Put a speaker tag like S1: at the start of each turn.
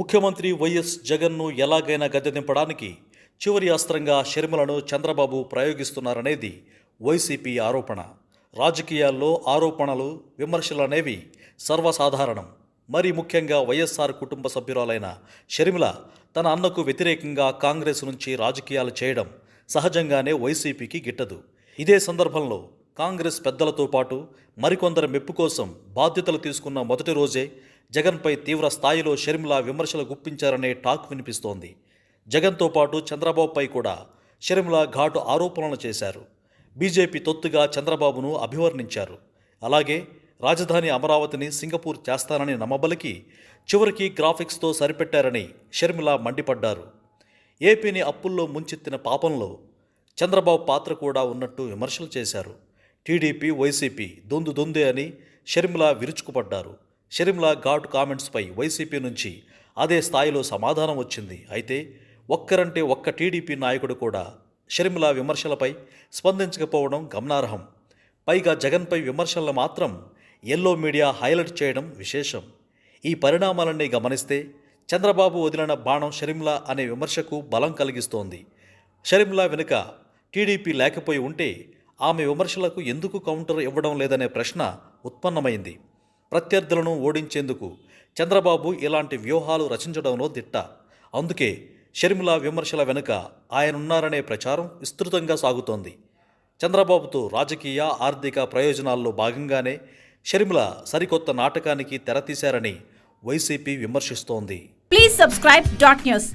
S1: ముఖ్యమంత్రి వైఎస్ జగన్ను ఎలాగైనా గద్దె దింపడానికి చివరి అస్త్రంగా షర్మిలను చంద్రబాబు ప్రయోగిస్తున్నారనేది వైసీపీ ఆరోపణ. రాజకీయాల్లో ఆరోపణలు విమర్శలు అనేవి సర్వసాధారణం. మరి ముఖ్యంగా వైఎస్ఆర్ కుటుంబ సభ్యురాలైన షర్మిల తన అన్నకు వ్యతిరేకంగా కాంగ్రెస్ నుంచి రాజకీయాలు చేయడం సహజంగానే వైసీపీకి గిట్టదు. ఇదే సందర్భంలో కాంగ్రెస్ పెద్దలతో పాటు మరికొందరు మెప్పు కోసం బాధ్యతలు తీసుకున్న మొదటి రోజే జగన్పై తీవ్ర స్థాయిలో షర్మిల విమర్శలు గుప్పించారనే టాక్ వినిపిస్తోంది. జగన్తో పాటు చంద్రబాబుపై కూడా షర్మిల ఘాటు ఆరోపణలు చేశారు. బీజేపీ తొత్తుగా చంద్రబాబును అభివర్ణించారు. అలాగే రాజధాని అమరావతిని సింగపూర్ చేస్తానని నమ్మబలికి చివరికి గ్రాఫిక్స్తో సరిపెట్టారని షర్మిల మండిపడ్డారు. ఏపీని అప్పుల్లో ముంచెత్తిన పాపంలో చంద్రబాబు పాత్ర కూడా ఉన్నట్టు విమర్శలు చేశారు. టీడీపీ వైసీపీ దొందు దొందే అని షర్మిల విరుచుకుపడ్డారు. షర్మిల ఘాటు కామెంట్స్పై వైసీపీ నుంచి అదే స్థాయిలో సమాధానం వచ్చింది. అయితే ఒక్కరంటే ఒక్క టీడీపీ నాయకుడు కూడా షర్మిల విమర్శలపై స్పందించకపోవడం గమనార్హం. పైగా జగన్పై విమర్శలను మాత్రం ఎల్లో మీడియా హైలైట్ చేయడం విశేషం. ఈ పరిణామాలన్నీ గమనిస్తే చంద్రబాబు వదిలిన బాణం షర్మిల అనే విమర్శకు బలం కలిగిస్తోంది. షర్మిల వెనుక టీడీపీ లేకపోయి ఉంటే ఆమె విమర్శలకు ఎందుకు కౌంటర్ ఇవ్వడం లేదనే ప్రశ్న ఉత్పన్నమైంది. ప్రత్యర్థులను ఓడించేందుకు చంద్రబాబు ఇలాంటి వ్యూహాలు రచించడంలో దిట్ట. అందుకే షర్మిల విమర్శల వెనుక ఆయనున్నారనే ప్రచారం విస్తృతంగా సాగుతోంది. చంద్రబాబుతో రాజకీయ ఆర్థిక ప్రయోజనాల్లో భాగంగానే షర్మిల సరికొత్త నాటకానికి తెరతీశారని YCP విమర్శిస్తోంది.
S2: Please subscribe dot news